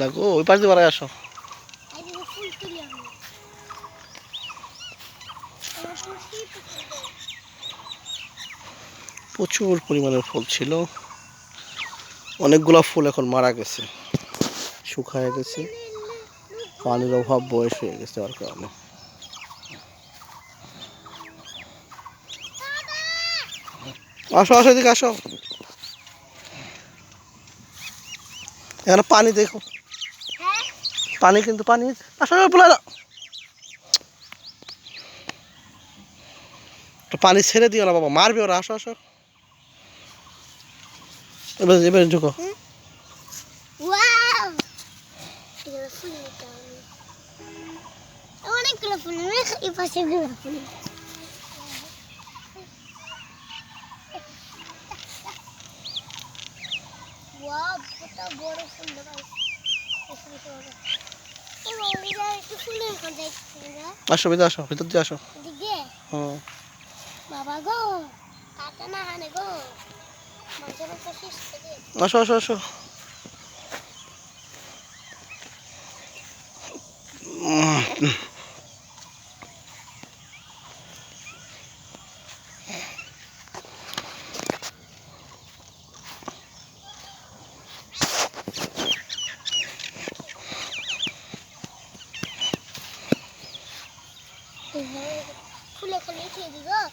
লাগো ওই পাশ দিয়ে বাড়ায় আসো? প্রচুর পরিমাণের ফুল ছিল। অনেকগুলা ফুল এখন মারা গেছে। শুকায় গেছে। পানির অভাব বয়স হয়ে গেছে আর কারণে। আসো আসো এদিকে আসো। এখানে পানি দেখো। পানি কিন্তু পানি। আসো, বলে না পানি ছেড়ে দিও না বাবা মারবে ওরা। আসো আসো। এবার এবার ঢুকো। এগুলো ফুল নিতে হবে অনেকগুলো ফুল নেবে এই পাশে গুলো ফুল বড় ফুল আসো ভিতরে আসো ভিতর দিয়ে আসো। বাবা গো কাটা না হানে গো। মাঝে 콜레 콜레 캐리가